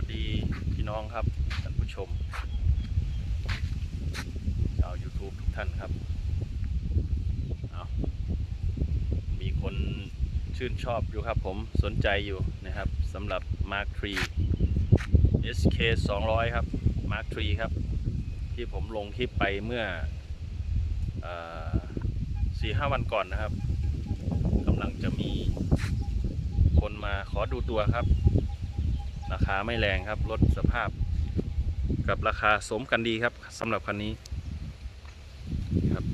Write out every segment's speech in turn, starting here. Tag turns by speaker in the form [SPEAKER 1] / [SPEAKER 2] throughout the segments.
[SPEAKER 1] วัสดีพี่น้องครับท่านผู้ชมชาว YouTube ทุกท่านครับเอามีคนชื่นชอบอยู่ครับผมสนใจอยู่นะครับสำหรับ Mark III SK 200 ครับ Mark III ครับ ที่ผมลงคลิปไปเมื่อสี่ห้าวันก่อนนะครับกำลังจะมีคนมาขอดูตัวครับ ราคาไม่แรงครับลดสภาพ กับราคาสมกันดีครับสำหรับคันนี้ครับ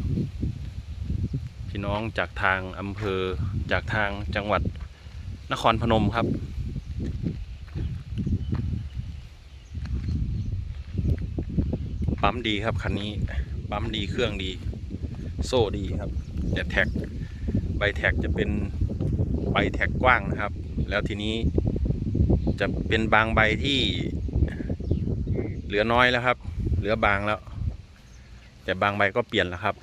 [SPEAKER 1] พี่น้องจากทางอำเภอจากทางจังหวัดนครพนมครับปั๊มดีครับคันนี้ปั๊มดีเครื่องดี โซ่ดีครับแต่แท็กใบแท็กจะเป็นใบแท็กกว้างนะครับ แล้วทีนี้ จะเป็นบางใบที่ เหลือน้อยแล้วครับ เหลือบางแล้ว แต่บางใบก็เปลี่ยนแล้วครับ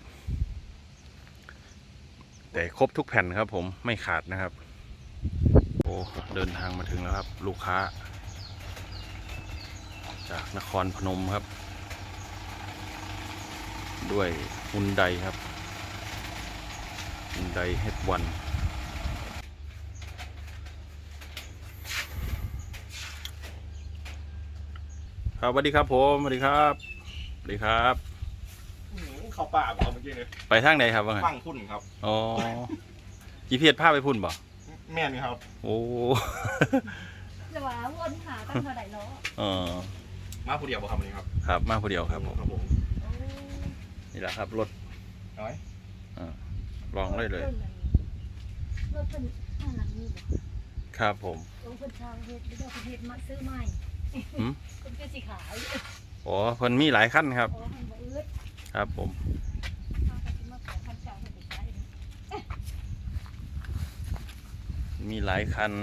[SPEAKER 1] แต่ครบทุกแผ่นครับ ผมไม่ขาดนะครับ โอ้เดินทางมาถึงแล้วครับ ลูกค้า จากนครพนมครับ ด้วยฮุนไดครับฮุนไดเฮดวัน ครับสวัสดีครับผมสวัสดีครับสวัสดีครับ
[SPEAKER 2] เข้าป่าบอกเมื่อกี้เนี่ย
[SPEAKER 1] ไปทางไหนครับว่าไง
[SPEAKER 2] ฟังพุ่นครับ
[SPEAKER 1] อ๋อจีพีเอสพาไปพุ่นบ่
[SPEAKER 2] แม่นครับ
[SPEAKER 1] โอ้
[SPEAKER 3] จะว่าวนหากันเท่าไหร่เนาะ
[SPEAKER 1] เออ
[SPEAKER 2] มาผู้เดียวบ่ครับวันนี้ครับ
[SPEAKER 1] ครับมาผู้เดียวครับผม
[SPEAKER 2] ครับผม
[SPEAKER 3] โอ้
[SPEAKER 1] นี่แหละครับรถ
[SPEAKER 2] น้อย
[SPEAKER 1] ลองได้เลย
[SPEAKER 3] รถเป็นข้างหลังนี่บ่
[SPEAKER 1] ครับผม
[SPEAKER 3] โอ้เพิ่นทางเฮ็ดไม่ได้เพิ่นเฮ็ดมาซื้อใหม่
[SPEAKER 1] หืม
[SPEAKER 3] เพิ่นก็สิขาย
[SPEAKER 1] อ๋อเพิ่นมีหลายขั้นครับ
[SPEAKER 3] โอ้มันบ่อึด
[SPEAKER 1] ครับผม
[SPEAKER 3] พากันสิมาขอคันเก่าให้ไปใช้นี่
[SPEAKER 1] มีหลายคัน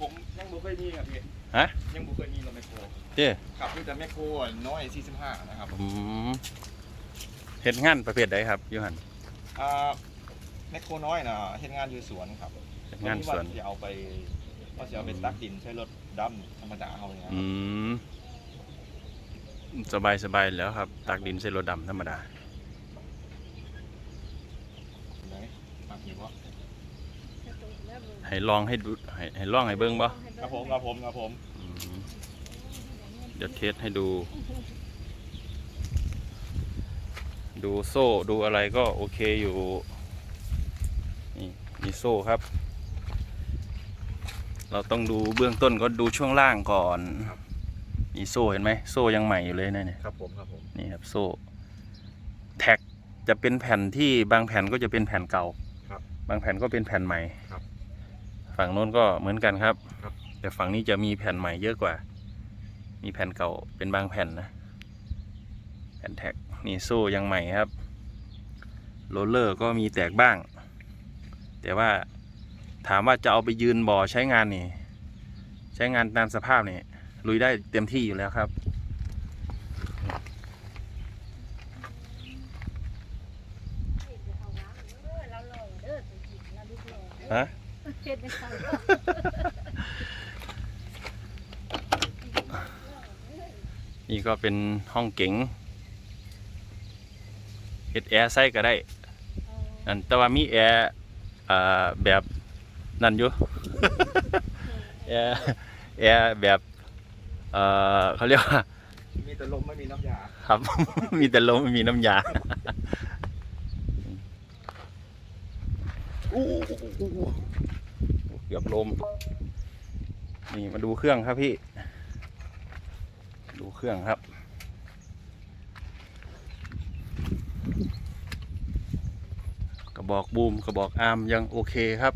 [SPEAKER 2] ผมยังบ่เคยมีครับพี่
[SPEAKER 1] ฮะ
[SPEAKER 2] ยังบ่เคยมีรถแมคโคร
[SPEAKER 1] เจ้
[SPEAKER 2] ครับมีแต่แมคโครน้อย45นะครับ
[SPEAKER 1] อืมเฮ็ดงานประเภทใดครับอยูหัน
[SPEAKER 2] อ่าแมคโครน้อยน่ะเฮ็ดงานอยู่สวนครับ
[SPEAKER 1] เฮ็ดงานสวน
[SPEAKER 2] ว่าสิเอาไปว่าสิเอาไปตักดินใช้รถดำธรรมดาเฮาเนี่ยครับ
[SPEAKER 1] อืมสบายสบายแล้วครับ ตักดินใส่รถดำธรรมดา
[SPEAKER 2] ไหนมักอยู่บ่
[SPEAKER 3] จะตกแล้วบ่
[SPEAKER 1] ให้ลองให้ดูให้ให้ลองให้เบิ้งบ่
[SPEAKER 2] ครับผมครับผมครับผม
[SPEAKER 1] อืมเดี๋ยวเทสให้ดู ดูโซ่ดูอะไรก็โอเคอยู่ นี่มีโซ่ครับ เราต้องดูเบื้องต้นก็ดูช่วงล่างก่อนมีโซ่เห็นไหมโซ่ยังใหม่อยู่เลยนะเนี่ย
[SPEAKER 2] ครับผมครับผม
[SPEAKER 1] นี่ครับโซ่แท็กจะเป็นแผ่นที่บางแผ่นก็จะเป็นแผ่นเก่า
[SPEAKER 2] ครับ
[SPEAKER 1] บางแผ่นก็เป็นแผ่นใหม่
[SPEAKER 2] ครับ
[SPEAKER 1] ฝั่งโน้นก็เหมือนกันครับ
[SPEAKER 2] ครับ
[SPEAKER 1] แต่ฝั่งนี้จะมีแผ่นใหม่เยอะกว่า มีแผ่นเก่าเป็นบางแผ่นนะแผ่นแท็ก นี่โซ่ยังใหม่ครับโรลเลอร์ก็มีแตกบ้าง แต่ว่าถามว่าจะเอาไปยืนบ่อใช้งานนี่ ใช้งานตามสภาพนี่ลุยได้เต็มที่อยู่แล้วครับ ฮะนี่ก็เป็นห้องเก๋ง เฮ็ดแอร์ใส่ก็ได้นั่นแต่ว่ามีแอร์อ่าแบบนั่นอยู่ แอร์แอร์แบบเอ่อเขาเรียกว่า
[SPEAKER 2] มีแต่ลมไม่มีน้ำยา
[SPEAKER 1] ครับ มีแต่ลมไม่มีน้ำยาอู้เกือบลม นี่มาดูเครื่องครับพี่ ดูเครื่องครับ กระ บอกบูมกระบอกอาร์มยังโอเคครับ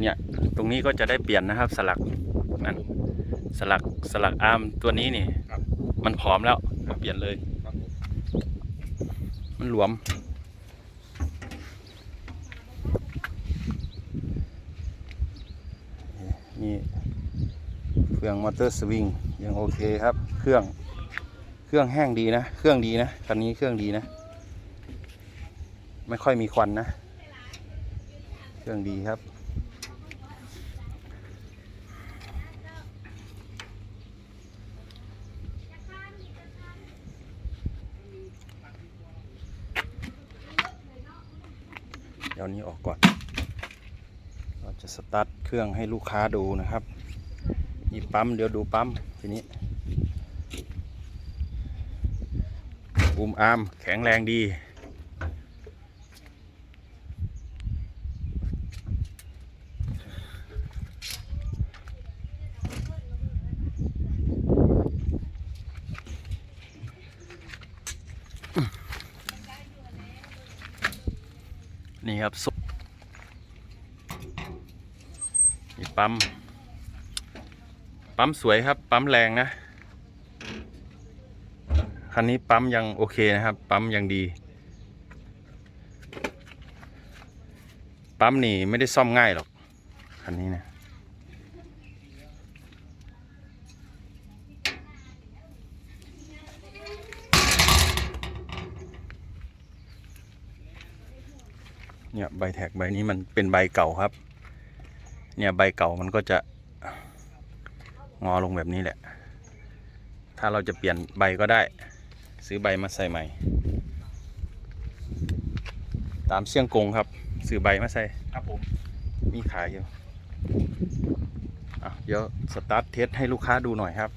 [SPEAKER 1] เนี่ยตรงนี้ก็จะได้เปลี่ยนนะครับ สลักนั่นสลักสลักอาร์มตัวนี้นี่
[SPEAKER 2] ครับ
[SPEAKER 1] มันผอมแล้วก็เปลี่ยนเลย
[SPEAKER 2] ครับผม
[SPEAKER 1] มันหลวม นี่เครื่องมอเตอร์สวิงยังโอเคครับ เครื่องเครื่องแห้งดีนะ เครื่องดีนะคันนี้เครื่องดีนะ ไม่ค่อยมีควันนะ เครื่องดีครับ เดี๋ยวนี้ออกก่อน เราจะสตาร์ทเครื่องให้ลูกค้าดูนะครับนี่ปั๊มเดี๋ยวดูปั๊มทีนี้บูมอาร์มแข็งแรงดี นี่ ครับมีปั๊ม ปั๊มสวยครับ ปั๊มแรงนะ คันนี้ปั๊มยังโอเคนะครับ ปั๊มยังดี ปั๊มนี่ไม่ได้ซ่อมง่ายหรอก คันนี้นะ เนี่ยใบแท็กใบนี้มันเป็นใบเก่าครับ เนี่ยใบเก่ามันก็จะงอลงแบบนี้แหละ ถ้าเราจะเปลี่ยนใบก็ได้ ซื้อใบมาใส่ใหม่ ตามเชี่ยงกงครับ ซื้อใบมาใส่
[SPEAKER 2] ครับผม
[SPEAKER 1] มีขายอยู่อะเดี๋ยวสตาร์ทเทสให้ลูกค้าดูหน่อยครับ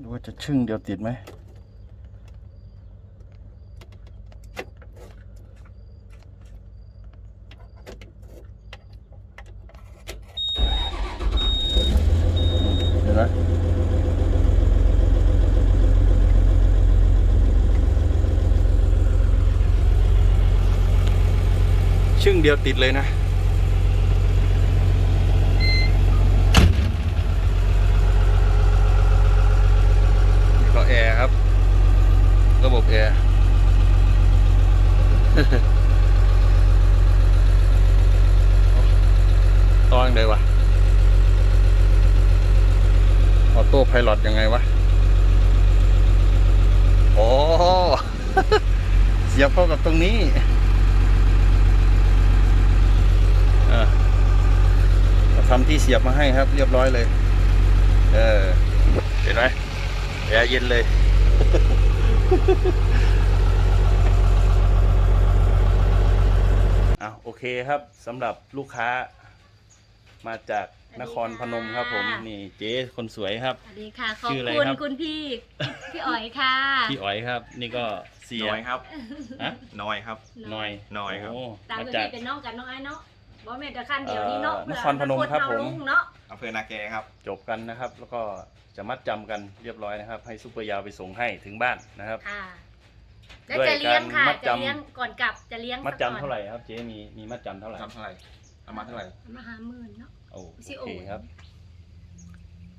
[SPEAKER 1] ดูว่าจะ ชึ่งเดียวติดไหมเห็นไหมชึ่งเดียวติดเลยนะ นี่ก็แอร์ครับ ระบบแอร์ตอนเลยวะออโต้ไพลอตยังไงวะโอ้เสียบเข้ากับตรงนี้อ่าทำที่เสียบมาให้ครับ เรียบร้อยเลย เออ เห็นไหมแอร์เย็นเลย อะโอเคครับสำหรับลูกค้า มาจากนครพนมครับ ผม นี่เจ๊คนสวยครับ
[SPEAKER 3] สวัสดีค่ะ ขอบ
[SPEAKER 1] ชื่ออะไร
[SPEAKER 3] คุณ
[SPEAKER 1] ครับ
[SPEAKER 3] คุณพี่ พี่อ๋อยค่ะ
[SPEAKER 1] พี่อ๋อยครับ นี่ก็เสีย
[SPEAKER 2] น้อยครับ
[SPEAKER 1] ฮะ
[SPEAKER 2] น้อยครับ
[SPEAKER 1] หน่อย
[SPEAKER 2] หน่อยครับ
[SPEAKER 1] โตา
[SPEAKER 3] ม
[SPEAKER 1] มา
[SPEAKER 3] คุณ
[SPEAKER 1] จาก
[SPEAKER 3] พี่เป็นน้องกันน้องไอ้เนาะ บ่แม่นแต่ขั้นเดียวนี้เนาะ
[SPEAKER 1] เอ่อนครพนมครับผม
[SPEAKER 3] เาลุงเนาะ
[SPEAKER 2] อำเภอนาแกครับ
[SPEAKER 1] จบกันนะครับ แล้วก็จะมัดจำกันเรียบร้อยนะครับ ให้ซุปเปอร์ยาวไปส่งให้ถึงบ้านนะครับ
[SPEAKER 3] ค่ะแล้ว
[SPEAKER 1] ด้วย
[SPEAKER 3] จะเลี้ยงค่ะ
[SPEAKER 1] การมัด
[SPEAKER 3] จะ
[SPEAKER 1] จำ
[SPEAKER 3] เลี้ยงก่อนกลับจะเลี้ยง
[SPEAKER 1] มัด
[SPEAKER 3] สักก่อน
[SPEAKER 1] จำเท่าไหร่ครับเจ๊มีมีมัดจำเท่าไหร่
[SPEAKER 2] ทำเท่าไหร่เอามาเท่าไหร่
[SPEAKER 3] มาหาหมื่นเนาะ
[SPEAKER 1] โอ้
[SPEAKER 3] สิ
[SPEAKER 1] โอ
[SPEAKER 3] โอ
[SPEAKER 1] เคครับ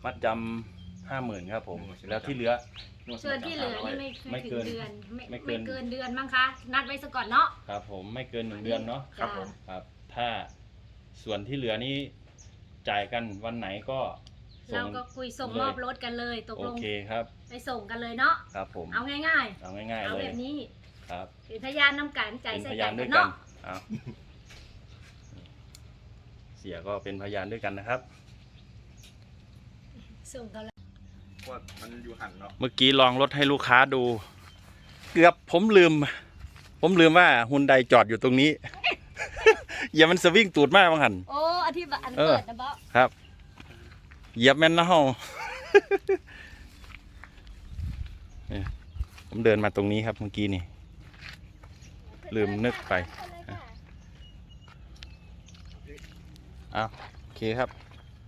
[SPEAKER 1] มัดจำห้าหมื่นครับผม
[SPEAKER 2] โอ้ใช่
[SPEAKER 1] แล้วที่เหลือ
[SPEAKER 3] ส่วนที่เหลือนี่ไม่
[SPEAKER 1] ไม่
[SPEAKER 3] ไม่
[SPEAKER 1] เกิ
[SPEAKER 3] ถึง
[SPEAKER 1] น
[SPEAKER 3] เดือนไม่
[SPEAKER 1] ไม่เกิ
[SPEAKER 3] ไม่
[SPEAKER 1] น
[SPEAKER 3] เกินเดือนมั้งคะ นัดไว้ซะก่อนเนาะ
[SPEAKER 1] ครับผมไม่เกินหนึ่งเดือนเนาะ
[SPEAKER 2] ครับผม
[SPEAKER 1] ครับ ถ้าส่วนที่เหลือนี้จ่ายกันวันไหนก็ส่
[SPEAKER 3] เรา
[SPEAKER 1] ง
[SPEAKER 3] ก็คุยส่ง
[SPEAKER 1] เลย
[SPEAKER 3] มอบรถกันเลยตก
[SPEAKER 1] โอ
[SPEAKER 3] ลง
[SPEAKER 1] เคครับ
[SPEAKER 3] ไปส่งกันเลยเนาะ
[SPEAKER 1] ครับผม
[SPEAKER 3] เอาง่าย
[SPEAKER 1] เอาง่าย
[SPEAKER 3] ๆ
[SPEAKER 1] ๆ
[SPEAKER 3] เอา
[SPEAKER 1] เล
[SPEAKER 3] แบ
[SPEAKER 1] ย
[SPEAKER 3] บนี้
[SPEAKER 1] ครับ
[SPEAKER 3] เป็นพยานนำกันใจ
[SPEAKER 1] เป็น
[SPEAKER 3] ใส่
[SPEAKER 1] พ
[SPEAKER 3] ใจ
[SPEAKER 1] ยาน
[SPEAKER 3] กั
[SPEAKER 1] ด้วย
[SPEAKER 3] น
[SPEAKER 1] กัน
[SPEAKER 3] เนาะ
[SPEAKER 1] เอาเสียก็เป็นพยานด้วยกันนะครับ
[SPEAKER 3] ส่งกันเลย
[SPEAKER 2] ว่ามันอยู่หันเนาะ
[SPEAKER 1] เมื่อกี้ลองรถให้ลูกค้าดู เกือบผมลืม ผมลืมว่าฮุนไดจอดอยู่ตรงนี้ อย่ามันสวิงตูดมากบางหัน
[SPEAKER 3] โอ้อธิบายอัน
[SPEAKER 1] เออ
[SPEAKER 3] เปิดนะบ๊อ
[SPEAKER 1] ครับ เหยียบแม่นนะเฮาเนี่ยผมเดินมาตรงนี้ครับเมื่อกี้นี่ ลืมนึกไปอ้าวโอเคครับ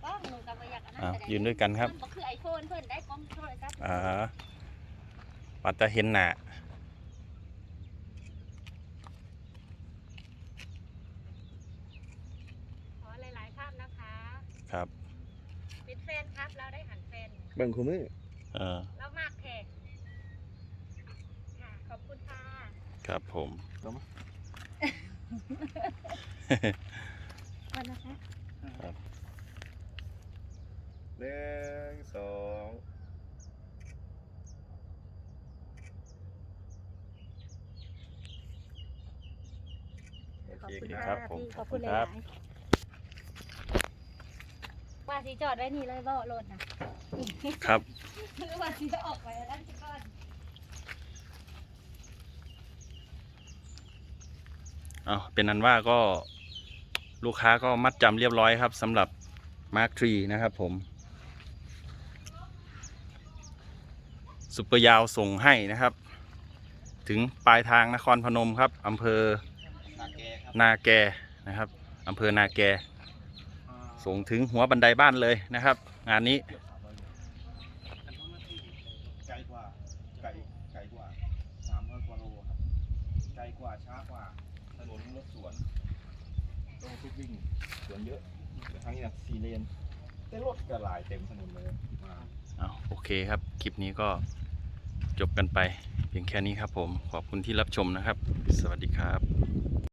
[SPEAKER 3] ก็หนูกับอยากอันนั้น
[SPEAKER 1] อ้าว
[SPEAKER 3] แต่ได้
[SPEAKER 1] ยืนด้วยกันครับ
[SPEAKER 3] มันคือไอโฟนเพิ่นได้กล้องโทรศัพท์
[SPEAKER 1] อ่าปัตตาเห็นหนา
[SPEAKER 3] ขอหลายๆภาพนะคะ
[SPEAKER 1] ครับ
[SPEAKER 3] เป็นแฟนครับเราได้หันแฟน
[SPEAKER 2] เบิ่งคู่มือ
[SPEAKER 1] เออ
[SPEAKER 3] เรามากแขกค่ะขอบคุณค่ะ
[SPEAKER 1] ครับผม
[SPEAKER 3] วันนะคะ
[SPEAKER 2] หนึ่งสองโอ
[SPEAKER 3] ขอบ
[SPEAKER 2] เค
[SPEAKER 3] คุณ
[SPEAKER 2] ค
[SPEAKER 3] ค่ะ
[SPEAKER 2] รับ
[SPEAKER 1] ผม
[SPEAKER 3] พี่ขอบ
[SPEAKER 1] ขอบคุ
[SPEAKER 3] คุณ
[SPEAKER 1] ณ
[SPEAKER 3] ห
[SPEAKER 1] ครั
[SPEAKER 3] ลา
[SPEAKER 1] บ
[SPEAKER 3] ยๆว่า สีจอดไว้นี่เลยบ่รถนะ
[SPEAKER 1] ครับ
[SPEAKER 3] คือว่าสีจะออกไปแล้วนั่นก่อน
[SPEAKER 1] เอาเป็นนั้นว่าก็ลูกค้าก็มัดจำเรียบร้อยครับสำหรับมาร์คทรีนะครับผมซุปเปอร์ยาวส่งให้นะครับ ถึงปลายทางนครพนมครับอำเภอ
[SPEAKER 2] นาแกครับ
[SPEAKER 1] นาแกนะครับอำเภอนาแก ส่งถึงหัวบันไดบ้านเลยนะครับ งานนี้
[SPEAKER 2] ไกลกว่าไกลไกลกว่าสามร้อยกว่าโลครับไกลกว่าช้ากว่าถนนรถสวนรถทุกวิ่งสวนเยอะแต่ทางนี้นะสี่เลนแต่รถก็หลายเต็มถนนเลยมา
[SPEAKER 1] เอาโอเคครับคลิปนี้ก็จบกันไป เพียงแค่นี้ครับผมขอบคุณที่รับชมนะครับ สวัสดีครับ